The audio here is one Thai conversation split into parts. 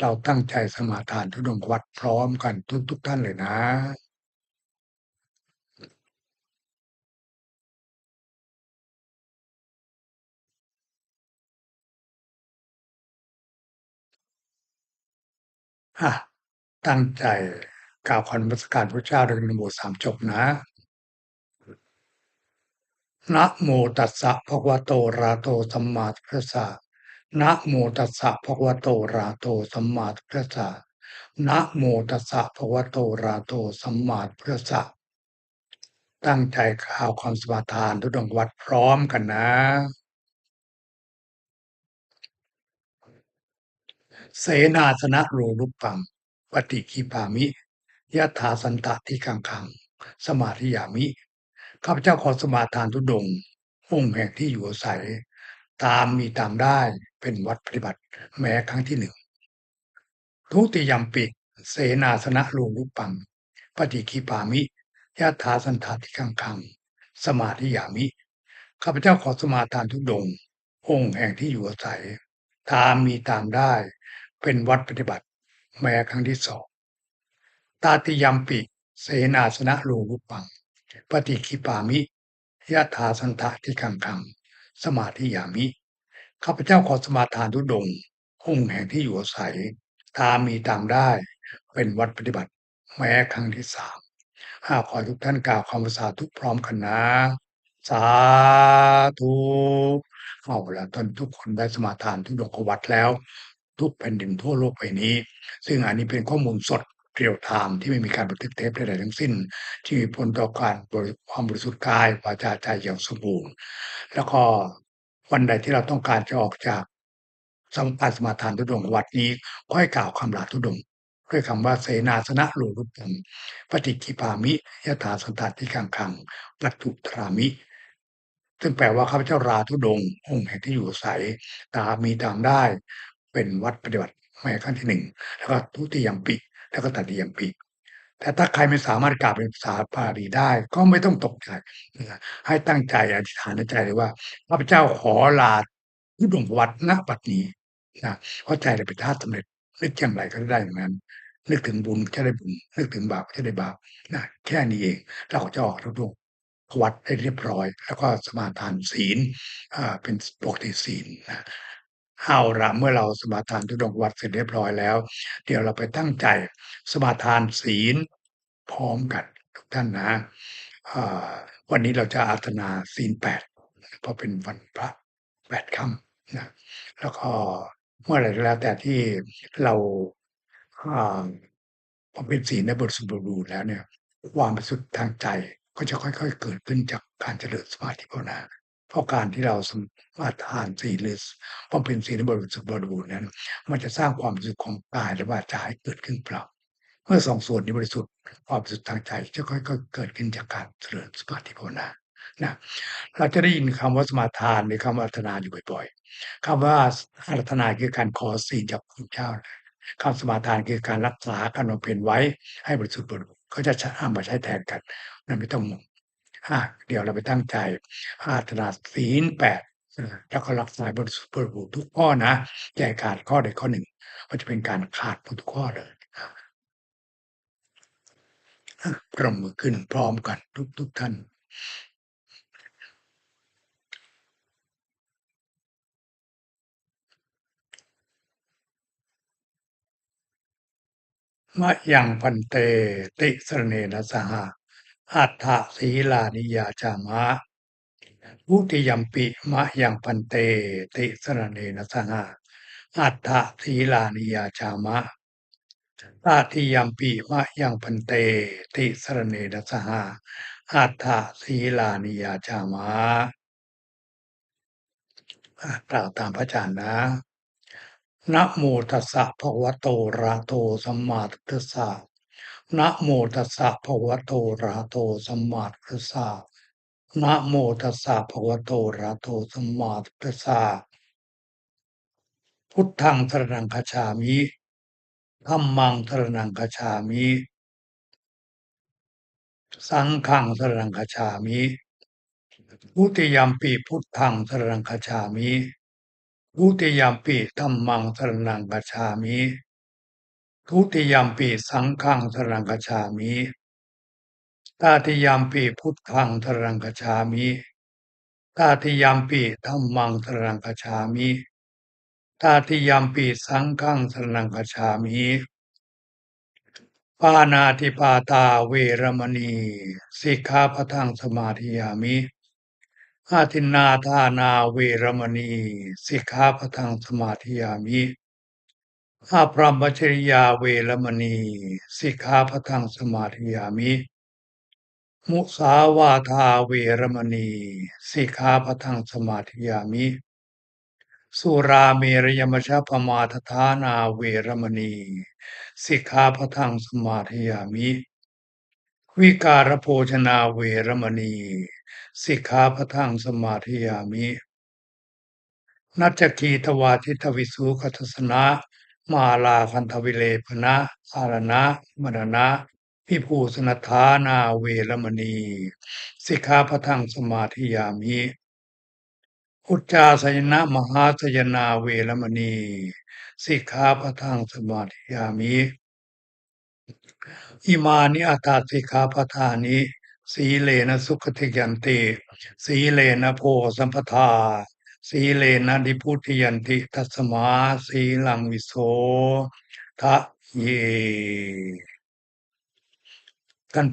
เราตั้งใจสมาทานธุดงวัดพร้อมกันทุกๆท่านเลยนะ ตั้งใจกราบขอนมัสการพระเจ้าด้วยนโม3จบนะนะโมตัสสะภะควะโตระโตสัมมาสัสสะ นะโมตัสสะภะวะโตระหะโตสัมมาสัมพุทธัสสะนะโมตัสสะภะวะโตระหะโตสัมมาสัมพุทธัสสะตั้งใจกล่าวคำสมาทานธุดงวัดพร้อมกันนะ เสนาสนะโรรุปปังปฏิคีปามิยะถาสันตติฆังคัง สมาธิยามิ ข้าพเจ้าขอสมาทานธุดงองค์แห่งที่อยู่อาศัย ตามมีตามได้เป็นวัดปฏิบัติแม้ครั้งที่หนึ่ง ทุติยมปิเสนาสนะโรรุปังปฏิคีปามิยะถาสันตติฆังคังสมาธิยามิ ข้าพเจ้าขอสมาทานธุกดง องค์แห่งที่อยู่อาศัย ตามมีตามได้ เป็นวัดปฏิบัติ แม้ครั้งที่สอง ตาติยมปิเสนาสนะโรรุปัง ปฏิคีปามิยะถาสันตติฆังคัง สมาธิยามิ ข้าพเจ้าขอสมาทานธุดงค์องแห่งที่อยู่อาศัย ตามมีตามได้ เป็นวัดปฏิบัติ แม้ครั้งที่สามอาขอทุกท่านกล่าวคำว่าสาธุพร้อมกันนะ สาธุเอาละท่านทุกคนได้สมาทานธุดงควัดแล้ว ทุกแผ่นดินทั่วโลกใบนี้ ซึ่งอันนี้เป็นข้อมูลสด real time ที่ไม่มีการบันทึกเทปใดๆทั้งสิ้น ที่มีผลต่อการบริความบริสุทธิ์กายวาจาใจอย่างสมบูรณ์ แล้วก็วันใดที่เราต้องการจะออกจากสมการสมาทานธุดงวัดนี้ก็ให้กล่าวคำลาธุดงด้วยคำว่าเสนาสนะโรรุปังปฏิคีปามิยะถาสันตติฆังคังปัจจุตรามิ ซึ่งแปลว่าข้าพเจ้าลาธุดงองค์แห่งที่อยู่อาศัยตามมีตามได้ เป็นวัดปฏิบัติแม้ครั้งที่หนึ่งแล้วก็ทุติยัมปิ แล้วก็ตติยัมปิแต่ถ้าใครไม่สามารถกล่าวเป็นภาษาบาลีได้ ก็ไม่ต้องตกใจให้ตั้งใจอธิษฐานในใจเลยว่าข้าพเจ้าขอลาธุดงค์วัดณบัดนี้นะเพราใจเราเป็นธาตุสำเร็จนึกอย่างไรก็ได้อย่างนั้นนึกถึงบุญก็ได้บุญนึกถึงบาปก็ได้บาปนะแค่นี้เองเราก็จะออกธุดงค์วัดได้เรียบร้อย แล้วก็สมาทานศีลเป็นปกติศีลนะ เอาละเมื่อเราสมาทานธุดงวัดเสร็จเรียบร้อยแล้ว เดี๋ยวเราไปตั้งใจสมาทานศีลพร้อมกันทุกท่านนะวันนี้เราจะอาธนาศีล8เพราะเป็นวันพระ8ค่ำนะแล้วก็เมื่อไรก็แล้วแต่ที่เราอ่าบำเพ็ญศีลได้บริสุทธิ์บริบูรณ์แล้วเนี่ย ความบริสุทธิ์ทางใจก็จะค่อย ๆ เกิดขึ้นจากการเจริญสมาธิภาวนา เพราะการที่เราสมาทานศีลหรือบำเพ็ญศีลบริสุทธิ์บริบูรณ์นั้น มันจะสร้างความบริสุทธิ์ของกายและวาจาให้เกิดขึ้นเปล่าเมื่อ2ส่วนนี้บริสุทธิ์ความบริสุทธิ์ทางใจจะค่อยๆเกิดขึ้นจากการเจริญสมาธิภาวนานะเราจะได้ยินคำว่าสมาทานหรือคำว่าอาราธนาอยู่บ่อยๆคำว่าอาราธนาคือการขอศีลจากพระพุทธเจ้าคำสมาทานคือการรักษาการบำเพ็ญไว้ให้บริสุทธิ์บริบูรณ์ก็จะชเอามาใช้แทนกันนั่นไม่ต้องงง อาเดี๋ยวเราไปตั้งใจอาราธนาศีล8เออแล้วก็รักษาบริสุทธิ์บริบูรณ์ทุกข้อนะอย่าให้ขาดข้อใดข้อหนึ่ง ก็จะเป็นการขาดทุกข้อเลยอาอาปรบมือขึ้นพร้อมกันทุกๆท่าน มะยังพันเตติสเนนะสห อัตถสีลานิยาจามะทุติยมปิมะยังพันเตติสรเนนะสหอัตถสีลานิยาจามะตติยมปิมะยังพันเตติสรเนนสหาอัตถสีลานิยาจามะกล่าวตามพระอาจารย์นะนะโมตัสสะภะวะโตระโตสัมมาทัสสะ นะโมตัสสะภะวะโตระหะโตสัมมาสัมพุทธัสสะนะโมตัสสะภะวะโตระหะโตสัมมาสัมพุทธัสสะพุทธังสรณังคัจฉามิธัมมังสรณังคัจฉามิ สังฆังสรณังคัจฉามิทุติยัมปิพุทธังสรณังคัจฉามิทุติยัมปิธัมมังสรณังคัจฉามิ ทุติยัมปิสังฆังสรังคัจฉามิตาติยัมปิพุทธังสรังคัจฉามิตาติยัมปิธัมมังสรังคัจฉามิตาติยัมปิสังฆังสรังคัจฉามิปานาติปาตาเวรมณี สิกขาปะทังสมาธิยามิอาทินนาทานาเวรมณี สิกขาปะทังสมาธิยามิ อาพรหมจริยาเวรมณี สิกขาปะทังสมาธิยามิ มุสาวาทาเวรมณี สิกขาปะทังสมาธิยามิ สุราเมรยมชฌปมาทฐานาเวรมณี สิกขาปะทังสมาธิยามิ วิการโภชนาเวรมณี สิกขาปะทังสมาธิยามินัจคีทวาทิทวิสุขทัสนะ มาลาคันทวิเลปนะอารณะมรณะ พิภูสนทานาเวรมณี สิกขาปะทังสมาธิยามิอุจจาสยนะมหาสยนาเวรมณี สิกขาปะทังสมาธิยามิอิมานิอัตถสิกขาปทานิสีเลนะสุขติยันติ สีเลนะโพสัมปทา สีเลนะดิพุทธิยันติทัสมาสีลังวิโสทะเยท่าน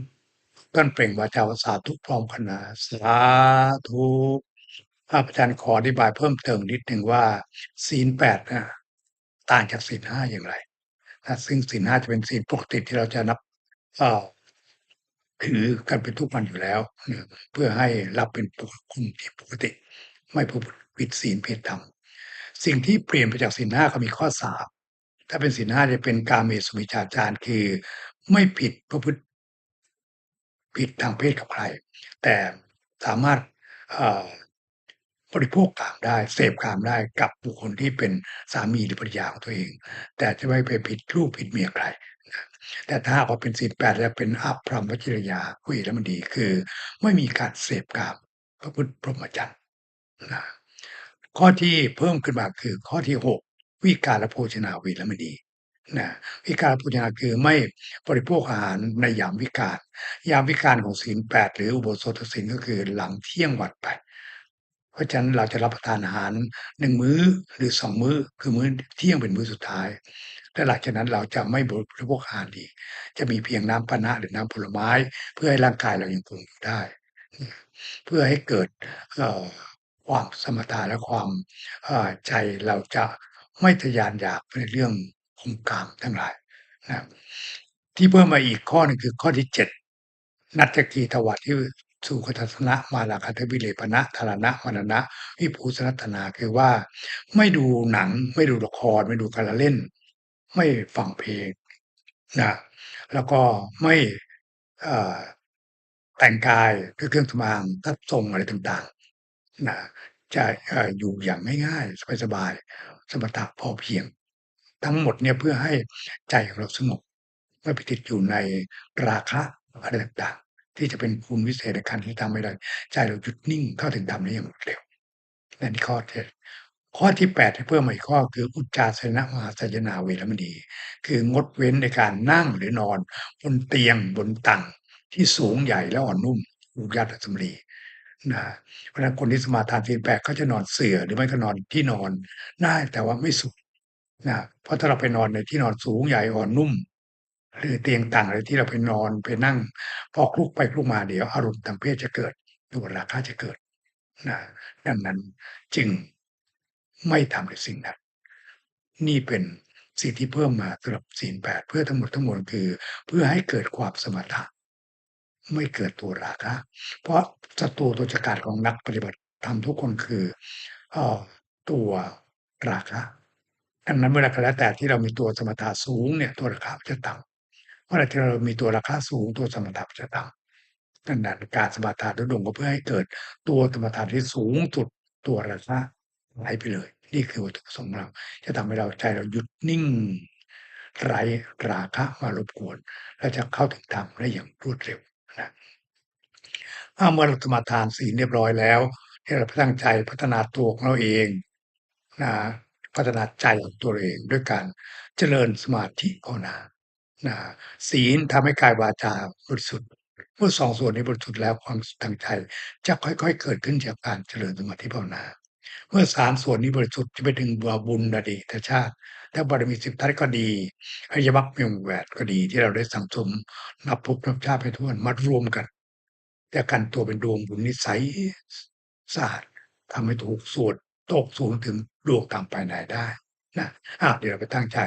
ท่านเปล่งวาจาสาธุพร้อมกันนะสาธุพระอาจารย์ขออธิบายเพิ่มเติมนิดหนึ่งว่า ศีลแปดนะต่างจากศีลห้าอย่างไรนะซึ่งศีลห้าจะเป็นศีลปกติที่เราจะนับเอ่อถือกันเป็นทุกวันอยู่แล้ว เพื่อให้รับเป็นปกคุมที่ปกติ ไม่ผู้ ผิดศีลผิดธรรมสิ่งที่เปลี่ยนไปจากศีลห้าก็มีข้อสามถ้าเป็นศีลห้าจะเป็นการเมสุมิจฉาจารคือ ไม่ผิดประพฤติผิดทางเพศกับใคร แต่สามารถบริโภคกามได้ เสพกามได้กับบุคคลที่เป็นสามีหรือภรรยาของตัวเอง แต่จะไม่ไปผิดลูกผิดเมียใครแต่ถ้าหากว่าเป็นศีลแปดแล้วเป็นอัพพรหมจริยาคุยแล้วมันดีคือ ไม่มีการเสพกามพระพุทธพรหมจรรย์นะ ข้อที่เพิ่มขึ้นมาคือข้อที่หกวิการโภชนาวีรมณีนะวิการโภชนาคือไม่บริโภคอาหารในยามวิกาลยามวิกาลของศีลแปดหรืออุโบสถศีลก็คือหลังเที่ยงวันไปเพราะฉะนั้นเราจะรับประทานอาหารหนึ่งมื้อหรือสองมื้อคือมื้อเที่ยงเป็นมื้อสุดท้ายและหลังจากนั้นเราจะไม่บริโภคอาหารอีกจะมีเพียงน้ำปานะหรือน้ำผลไม้ เพื่อให้ร่างกายเรายังคงอยู่ได้ เพื่อให้เกิดเอ่อ ความสมถะและความใจเราจะไม่ทะยานอยากในเรื่องของกามทั้งหลายนะที่เพิ่มมาอีกข้อหนึ่งคือข้อที่เจ็ดนัตกีทวัตที่สุขทัศนะมาลาคัตวิเลปนะธารณะมรณะ วิภูสนัตนาคือว่า ไม่ดูหนัง ไม่ดูละคร ไม่ดูการละเล่น ไม่ฟังเพลงนะแล้วก็ไม่แต่งกายด้วยเครื่องสำอางทัดทรงอะไรต่างๆ นะจะออยู่อย่างง่ายๆสบายๆสมถะพอเพียง ทั้งหมดเนี่ยเพื่อให้ใจของเราสงบไม่ไปติดอยู่ในราคะอะไรต่างๆ ที่จะเป็นคุณวิเศษในการที่ทำให้เราใจเราหยุดนิ่งเข้าถึงธรรมได้อย่างรวดเร็วนั่นข้อที่ข้อที่แปดที่เพิ่มมาอีกข้อคืออุจจาสนะมหาสยนาเวรมณี คืองดเว้นในการนั่งหรือนอน บนเตียงบนตังที่สูงใหญ่และอ่อนนุ่มอุยัตสมรี นะเพราะฉะนั้นคนที่สมาทานศีลแปดเขาจะนอนเสื่อหรือไม่ก็นอนที่นอนได้แต่ว่าไม่สุขนะเพราะถ้าเราไปนอนในที่นอนสูงใหญ่อ่อนนุ่ม หรือเตียงต่างอะไรที่เราไปนอนไปนั่ง พอคลุกไปคลุกมาเดี๋ยวอารมณ์ทางเพศจะเกิดตัวราคะจะเกิดนะดังนั้นจึงไม่ทำในสิ่งนั้น นี่เป็นสิ่งที่เพิ่มมาสำหรับศีลแปดเพื่อทั้งหมดทั้งมวลคือ เพื่อให้เกิดความสมถะ ไม่เกิดตัวราคะ เพราะศัตรูตัวฉกาจของนักปฏิบัติธรรมทุกคนคืออตัวราคะดังนั้นเมื่อไรก็แล้วแต่ที่เรามีตัวสมถะสูงเนี่ยตัวราคาจะต่ำเมื่อไรที่เรามีตัวราคาสูงตัวสมถะจะต่ำดังนั้นการสมาทานทุดงก็เพื่อให้เกิดตัวสมถะที่สูงสุดตัวราคาไหลไปเลย นี่คือวัตถุประสงค์เรา จะทำให้เราใจเราหยุดนิ่งไร้ราคะมารบกวน และจะเข้าถึงธรรมได้อย่างรวดเร็ว ถ้าเมื่อเราสมาทานศีลเรียบร้อยแล้วที่เราตั้งใจพัฒนาตัวของเราเองนะพัฒนาใจของตัวเองด้วยการเจริญสมาธิภาวนานะศีลทำให้กายวาจาบริสุทธิ์เมื่อสองส่วนนี้บริสุทธิ์แล้วความทางใจจะค่อยๆ เกิดขึ้นจากการเจริญสมาธิภาวนาเมื่อสามส่วนนี้บริสุทธิ์จะไปถึงบาบุญอดีตชาติถ้าบารมีสิบทัศก็ดีอริยมรรคมีองค์แปดก็ดีที่เราได้สั่งสมนับภพนับชาติไปทั่วนมารวมกัน แต่กันตัวเป็นดวงบุญนิสัยสะอาดทำให้ถูกสวดตกสูงถึงดวงตามภายในได้นะอะเดี๋ยวเราไปตั้งใจ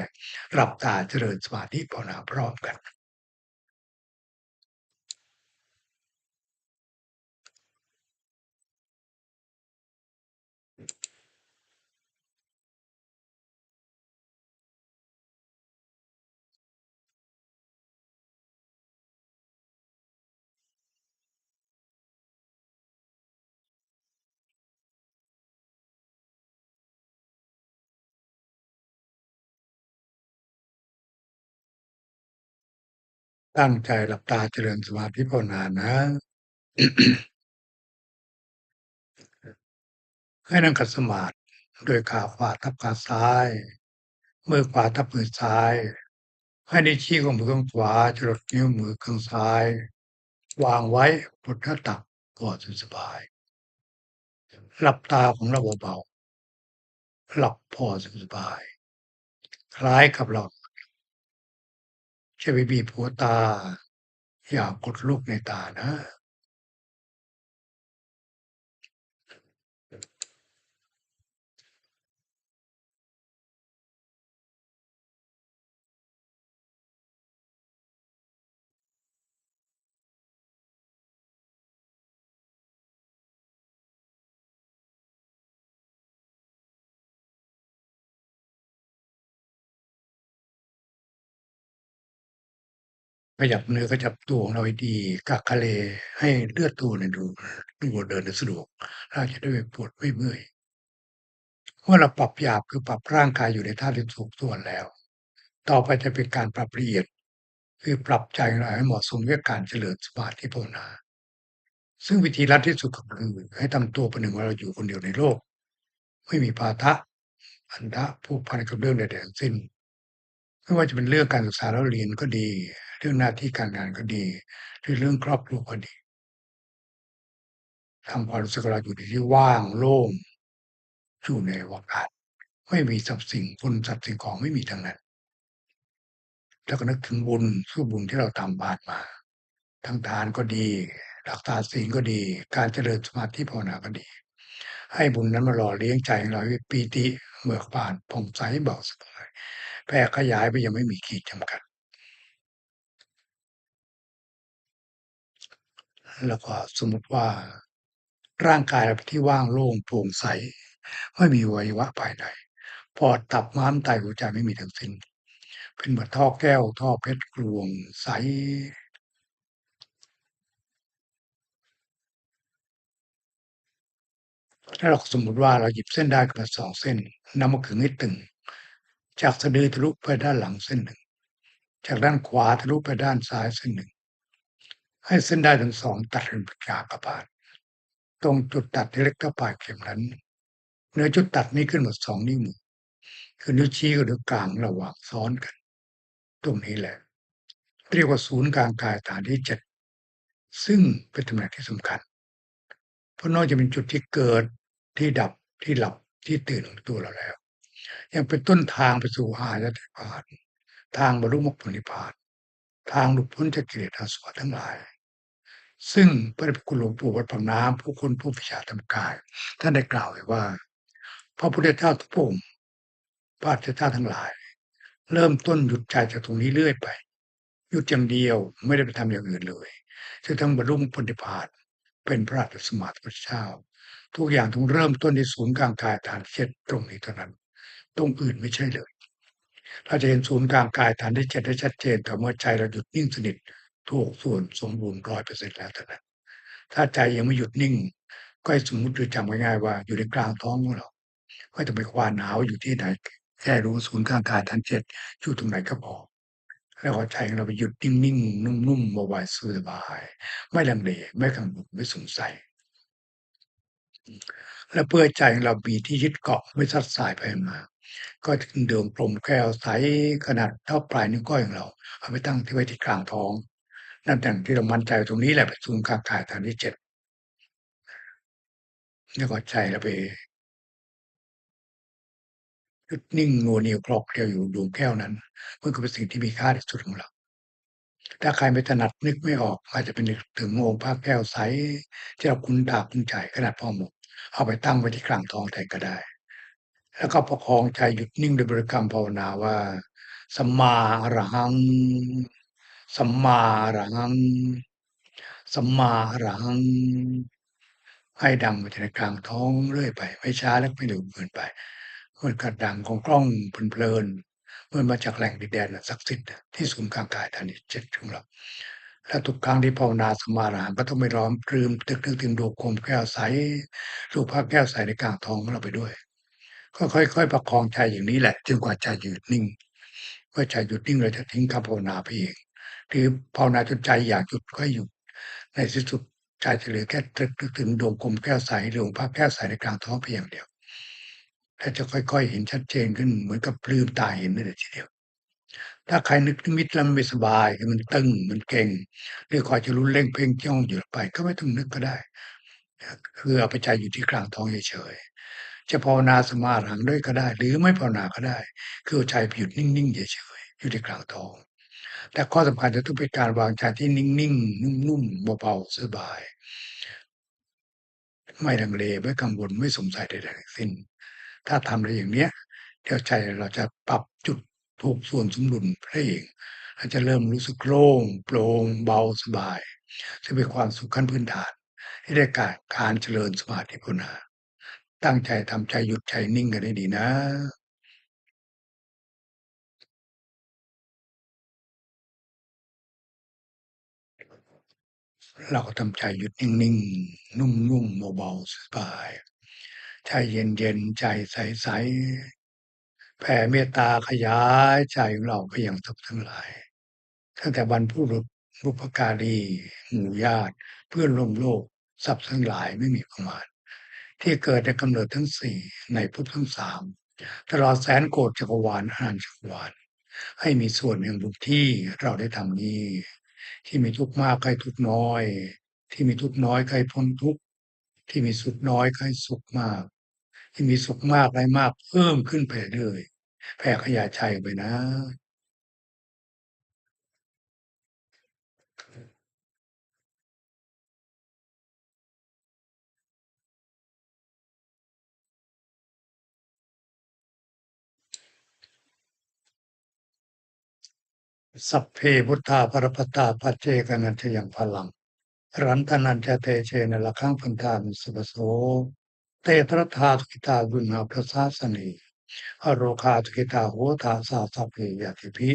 หลับตาเจริญสมาธิภาวนาพร้อมกัน ตั้งใจหลับตาเจริญสมาธิภาวนานะ ให้นั่งขัดสมาธิโดยขาขวาทับขาซ้าย มือขวาทับมือซ้าย ให้นิ้วชี้ของมือข้างขวาจรดนิ้วมือข้างซ้าย วางไว้บนหน้าตักกอดสบาย หลับตาของเราเบาๆหลับพอสบาย คล้ายกับเรา จะไปบีบหัวตา อย่ากดลูกในตานะ ขยับเนื้อขยับตัวของเราให้ดีกักคะเลให้เลือดตัวเนี่ยดูดูเดินสะดวกเราจะได้ไม่ปวดไม่เมื่อยเมื่อเราปรับหยาบคือปรับร่างกายอยู่ในท่าที่ถูกส่วนแล้ว ต่อไปจะเป็นการปรับละเอียด คือปรับใจของเราให้เหมาะสมกับการเจริญสมาธิภาวนา ซึ่งวิธีรัดที่สุดก็คือให้ทำตัวเประหนึ่งว่าเราอยู่คนเดียวในโลก ไม่มีภาทะอันทะผูกพันกับเรื่องใดๆทั้งสิ้น ไม่ว่าจะเป็นเรื่องการศึกษาแล้วเรียนก็ดี เรื่องหน้าที่การงานก็ดี หรือเรื่องครอบครัวก็ดีทำความรู้สึกเราอยู่ในที่ว่างโล่งอยู่ในอากาศ ไม่มีทรัพสิ่งคนทรัพสิ่งของไม่มีทั้งนั้น แล้วก็นึกถึงบุญสู้บุญที่เราทำผ่านมา ทั้งทานก็ดี รักษาศีลก็ดี การเจริญสมาธิภาวนาก็ดี ให้บุญนั้นมาหล่อเลี้ยงใจของเราให้ปีติเบิกบานผ่องใสเบาสบายแผ่ขยายไปยังไม่มีขีดจำกัด แล้วก็สมมติว่าร่างกายเราเป็นที่ว่างโล่งโปร่งใส ไม่มีวัยวะภายในปอดตับม้ามไตหัวใจไม่มีทั้งสิ้น เป็นเหมือนท่อแก้วท่อเพชรกลวงใส ถ้าเราสมมติว่าเราหยิบเส้นได้ขึ้นมาสองเส้นนำมาขึงให้ตึง จากสะดือทะลุไปด้านหลังเส้นหนึ่ง จากด้านขวาทะลุไปด้านซ้ายเส้นหนึ่ง ให้เส้นได้ทั้งสองตัดเป็นกากบาทตรงจุดตัดที่เล็กเท่าปลายเข็มนั้นเนื้อจุดตัดนี้ขึ้นหมดสองนิ้วมือคือนิ้วชี้กับนิ้วกลางระหว่างซ้อนกัน ตรงนี้แหละ เรียกว่าศูนย์กลางกายฐานที่เจ็ดซึ่งเป็นตำแหน่งที่สำคัญ เพราะนอกจากเป็นจุดที่เกิดที่ดับที่หลับที่ตื่นของตัวเราแล้ว ยังเป็นต้นทางไปสู่อายตนะานทางบรรลุมรรคผลนิพพาน ทางหลุดพ้นจากกิเลสอาสวะทั้งหลาย ซึ่งพระคุณหลวงปู่วัดปากน้ำผู้คนผู้วิชาธรรมกาย ท่านได้กล่าวไว้ว่า พระพุทธเจ้าทุกพระองค์พระพุทธเจ้าทั้งหลาย เริ่มต้นหยุดใจจากตรงนี้เรื่อยไป หยุดอย่างเดียวไม่ได้ไปทำอย่างอื่นเลยจนทั้งบรรลุผลนิพพานเป็นพระราชสมาธิพุทธเจ้า ทุกอย่างต้องเริ่มต้นที่ศูนย์กลางกายฐานเจ็ดตรงนี้เท่านั้น ตรงอื่นไม่ใช่เลย เราจะเห็นศูนย์กลางกายฐานที่เจ็ดได้ชัดเจนแต่เมื่อใจเราหยุดนิ่งสนิท ถูกส่วนสมบูรณ์ร้อยเปอร์เซ็นต์แล้วเท่านั้นถ้าใจยังไม่หยุดนิ่ง ก็สมมติหรือจำง่ายๆว่าอยู่ในกลางท้องของเราไม่ต้องไปควานหาวอยู่ที่ไหนแค่รู้ศูนย์กลางกายฐานเจ็ดอยู่ตรงไหนก็พอแล้วเอใจของเราไปหยุดนิ่งๆนุ่มๆเบาๆสบายๆไม่ลังเลไม่กังวลไม่สงสัยและเพื่อให้ใจของเรามีที่ยึดเกาะไม่ซัดสายไปมา ก็จึงเดิมกลมแก้วใสขนาดเท่าปลายนิ้วก้อยของเรา เอาไปตั้งที่ไว้ที่กลางท้อง นั่นอย่างที่เรามั่นใจตรงนี้แหละเป็นศูนย์กลางกายฐานที่เจ็ดแล้วก็ใจเราไปยุดนิ่งหนัวเหนียวกรอกเดียวอยู่ดวงแก้วนั้นมันก็เป็นสิ่งที่มีค่าที่สุดของเรา ถ้าใครไม่ถนัดนึกไม่ออกอาจจะเป็นนึกถึงองค์พระแก้วใสที่เราคุ้นตาคุ้นใจขนาดพอหมาะเอาไปตั้งไว้ที่กลางท้องแทนก็ได้ แล้วก็ประคองใจหยุดนิ่งโดยบริกรรมภาวนาว่าสัมมาอรหัง สัมมาอรหัง สัมมาอรหัง ให้ดังไปในกลางท้องเรื่อยไป ไม่ช้าและไม่เร็วเกินไปเมือนกับดังของกล้องเพลินๆเมือนมาจากแหล่งดินแดนศักดิ์สิทธิ์ที่ศูนย์กลางกายฐานที่เจ็ดของเราและทุกครั้งที่ภาวนาสมาธิก็ต้องไม่ร้อมปลืมตึกนึกถึงดวงกลมแก้วใสรูปภาพแก้วใสในกลางท้องของเราไปด้วย ก็ค่อยๆประคองใจอย่างนี้แหละจนกว่าใจหยุดนิ่ง เมื่อใจหยุดนิ่งเราจะทิ้งคำภาวนาไปเอง หรือภาวนาจนใจอยากหยุดก็หยุด ในที่สุดใจจะเหลือแค่ตรึกถึงดวงกลมแก้วใสดวงภาพแก้วใสในกลางท้องเพียงเดียวถ้าจะค่อยๆ เห็นชัดเจนขึ้นเหมือนกับปลืมตาเห็นนั่นแหละทีเดียว ถ้าใครนึกนิมิตแล้วไม่สบายมันตึงมันเกร็งหรือคอยจะรุนเร่งเพ่งจ้องอยู่ไป ก็ไม่ต้องนึกก็ได้คือเอาไปใจอยู่ที่กลางท้องเฉยๆจะภาวนาสมาธิด้วยก็ได้ หรือไม่ภาวนาก็ได้ คือใจหยุดนิ่งๆเฉยๆอยู่ที่กลางท้อง แต่ข้อสำคัญจะต้องเป็นการวางใจที่นิ่งๆ นุ่มๆเบาๆสบาย ไม่ลังเลไม่กังวลไม่สงสัยใดๆทั้งสิ้น ถ้าทำอะไรอย่างเนี้ยเดี๋ยวใจเราจะปรับจุดถูกส่วนสมดุลให้เองเราจะเริ่มรู้สึกโล่งโปร่งเบาสบายซึ่งเป็นความสุขขั้นพื้นฐานที่ได้การการเจริญสมาธิภาวนาตั้งใจทำใจหยุดใจนิ่งกันให้ดีนะ เราก็ทำใจหยุดนิ่งๆ นุ่มๆเบาๆสบายใจเย็นๆ ใจใสๆแผ่เมตตาขยายใจของเราไปยังทุกทั้งหลาย ตั้งแต่บรรพุรุษบุพการีหมู่ญาติ เพื่อนร่วมโลกทรัพย์ทั้งหลายไม่มีประมาณ ที่เกิดในกำเนิดทั้งสี่ในภพทั้งสามตลอดแสนโกฏจักรวาลอนันตจักรวาลให้มีส่วนแห่งบุญที่เราได้ทำนี้ ที่มีทุกข์มากใครทุกข์น้อย ที่มีทุกข์น้อยใครพ้นทุกข์ที่มีสุขน้อยใครสุขมาก ที่มีสุขมากได้มากเพิ่มขึ้นไปเรื่อยแผ่ขยายใจไปนะ สัพเพพุทธาปรปตาปัจเจกนันจะยังพลัง รันตนันจะเตเชนละขังพันธามิสุปโส เตตรธาทุกิตาบุญหาพระศาสนีอโรคาทุกิตาหัวทาสาสัพเพยติพิ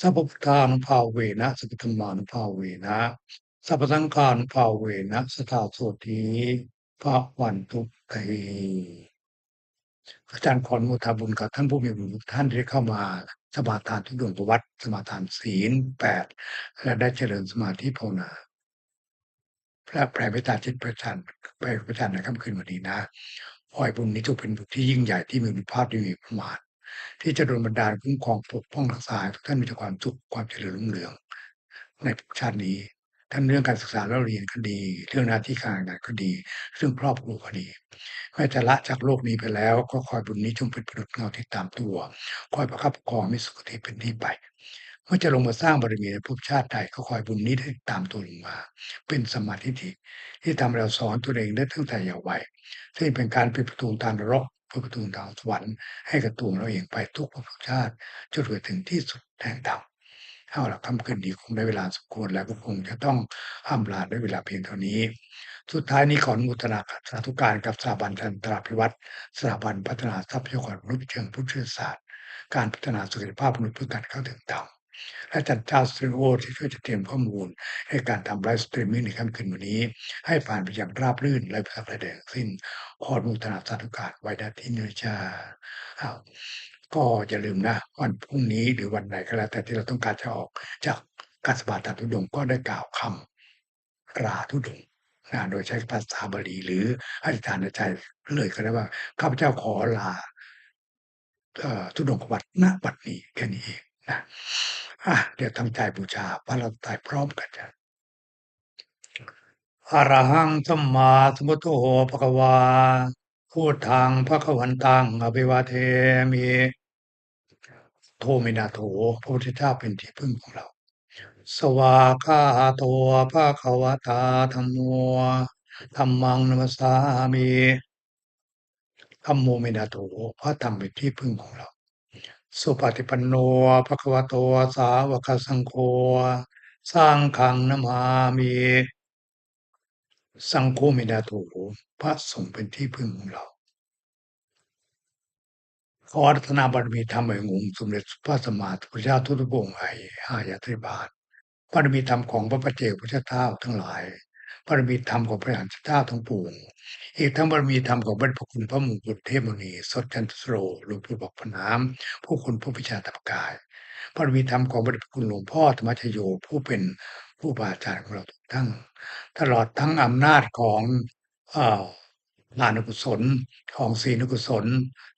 สัพพุทธานุภาเวนะสัพพธรรมานุภาเวนะสัพพสังฆานุภาเวนะสตาโสทีพระวันตุเตอาจารย์ขออนุโมทาบุญกับท่านผู้มีบุญทุกท่านที่เข้ามา สมาทานทุดวงประวัติสมาทานศีลแปดและได้เจริญสมาธิภาวนาพระแผ่เมตตาจิตประทานไปประทานในค่ำคืนวันนี้นะขอยบุญนี้จงเป็นบุญที่ยิ่งใหญ่ที่มีคุณภาพที่มีประมาณที่จะโดนบันดาลคุ้มครองปกป้องรักษาทุกท่านมีแต่ความสุขความเจริญรุ่งเรือง ในชาตินี้ ทั้งเรื่องการศึกษาและเรียนก็ดี เรื่องหน้าที่การงานก็ดี เรื่องครอบครัวก็ดีแม้จะละจากโลกนี้ไปแล้ว ก็คอยบุญนี้จงเป็นประดุจเงาที่ตามตัว คอยประคับประคองให้สุขที่เป็นที่ไปเมื่อจะลงมาสร้างบารมีในภพชาติใดก็คอยบุญนี้ได้ตามตัวลงมา เป็นสมาธิที่ที่ทำเราสอนตัวเองได้ตั้งแต่เยาว์วัยซึ่งเป็นการปิดประตูทางรกเปิดประตูทางสวรรค์ให้กับตัวเราเองไปทุกภพชาติจนถึงที่สุดแห่งธรรม เอาละค่ำคืนนี้คงได้เวลาสมควรแล้วก็คงจะต้องห้ามลาด้วยเวลาเพียงเท่านี้ สุดท้ายนี้ขออนุโมุตนาสาธุการกับสถาบันจันตราภิวัตรสถาบันพัฒนาทรัพยากรมนุษย์เชิงพุทธศาสตร์ การพัฒนาศักยภาพมนุษย์เพื่อการเข้าถึงธรรมและจันเจ้าสตรีโอที่ช่วยจัดเตรียมข้อมูล ให้การทำไลฟ์สตรีมมิ่งในค่ำคืนวันนี้ ให้ผ่านไปอย่างราบรื่นและประการใดทั้งสิ้นขออนุโมุตนาสาธุการไว้ณที่นี้จ้าอ้าว ก็อย่าลืมนะวันพรุ่งนี้หรือวันไหนก็แล้วแต่ที่เราต้องการจะออกจากกาสบาตาทุดงก็ได้กล่าวคำลาทุดงนะโดยใช้ภาษาบาลีหรืออธิษฐานในใจเลยก็ได้ว่าข้าพเจ้าขอลาธุดงควัตรณบัดนี้แค่นี้เองนะอะเดี๋ยวตั้งใจบูชาพระรัตนตรัยพร้อมกันจ้ะอรหังสัมมาสัมพุทโธภะคะวาพุทธังภะคะวันตังอภิวาเทมิ โทเมนาโถพระพุทธเจ้าเป็นที่พึ่งของเรา สวากาโตภะคะวตาธัมโมธัมมังนัมสสามิธัมโมเมนาโถพระธรรมเป็นที่พึ่งของเรา สุปฏิปันโนภะควโตสาวกสังโฆสังฆังนมามิสังโฆเมนาโถพระสงฆ์เป็นที่พึ่งของเรา ขอรัตนาบารมีธรรมแห่งองค์สมเด็จพระสัมมาสัมพุทธเจ้าทุกๆพระองค์ให้อายาธิบาทบารมีธรรมของพระปัจเจกพุทธเจ้าทั้งหลายบารมีธรรมของพระอรหันเจ้าทั้งปวงอีกทั้งบารมีธรรมของบรรพคุณพระมงกุฎเทพมุนีสดจันทสโรหลวงปู่บอกพน้ำผู้คุณผู้พิชาธรรมกายบารมีธรรมของบรรพคุณหลวงพ่อธรรมชโยผู้เป็นผู้บาอาจารย์ของเราทุกท่านตลอดทั้งอำนาจของอ่อ ทานกุศล ของศีลกุศล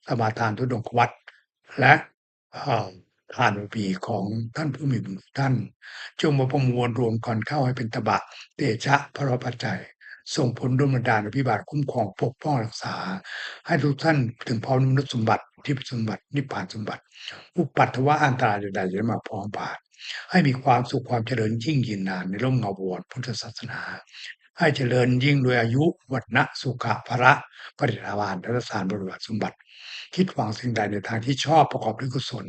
สมาทานทุดงควัตและทานอุปีของท่านผู้มีบุญท่านจงมาประมวลรวมกันเข้าให้เป็นตบะเตชะพระปัจจัยส่งผลดลบันดาลอภิบาลคุ้มครองปกป้องรักษา ให้ทุกท่านถึงพร้อมมนุษย์สมบัติที่สมบัตินิพพานสมบัติอุปัตถวะอันตรายใดๆจะมาพร้อมบาทให้มีความสุขความเจริญยิ่งยืนนานในร่มเงาบวรพุทธศาสนา ให้เจริญยิ่งโดวยอายุวัฒนะสุขะพระปริภาวานรัสารบริวารสมบัติ คิดหวังสิ่งใดในทางที่ชอบประกอบด้วยกุศล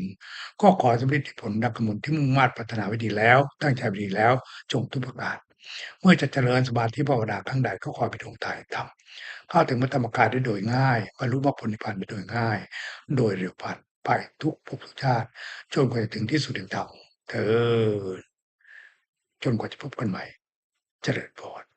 ก็ขอสำเร็จผลดังกำหนดที่มุ่งมา่ปรารถนาไว้ดีแล้ว ตั้งใจไว้ดีแล้วจงทุกประการเมื่อจะเจริญสมาธิภาวนาครั้งใดก็ขอไปดวงตายทำเข้าถึงมัตตมกายได้โดยง่ายบรรลุมรรคผลนิพพานได้โดยง่าย โดยเร็วพันไปทุกภพทุกชาติ จนกว่าจะถึงที่สุดแห่งธรรมเธอจนกว่าจะพบกันใหม่ เจริญพร